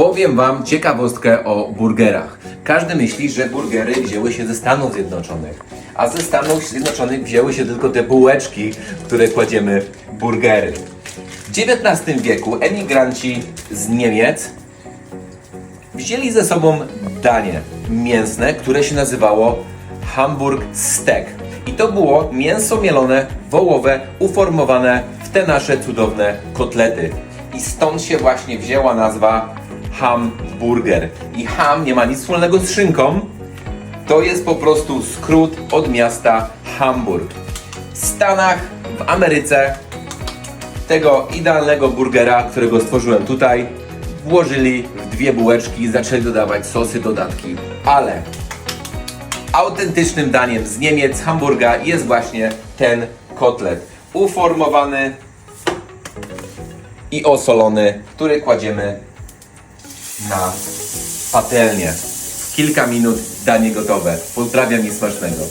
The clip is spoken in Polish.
Powiem Wam ciekawostkę o burgerach. Każdy myśli, że burgery wzięły się ze Stanów Zjednoczonych, a ze Stanów Zjednoczonych wzięły się tylko te bułeczki, które kładziemy burgery. W XIX wieku emigranci z Niemiec wzięli ze sobą danie mięsne, które się nazywało Hamburg Steak. I to było mięso mielone, wołowe, uformowane w te nasze cudowne kotlety. I stąd się właśnie wzięła nazwa hamburger. I ham nie ma nic wspólnego z szynką, to jest po prostu skrót od miasta Hamburg. W Stanach, w Ameryce tego idealnego burgera, którego stworzyłem tutaj, włożyli w dwie bułeczki i zaczęli dodawać sosy, dodatki. Ale autentycznym daniem z Niemiec, Hamburga jest właśnie ten kotlet. Uformowany i osolony, który kładziemy na patelnię. Kilka minut, danie gotowe. Pozdrawiam i smacznego.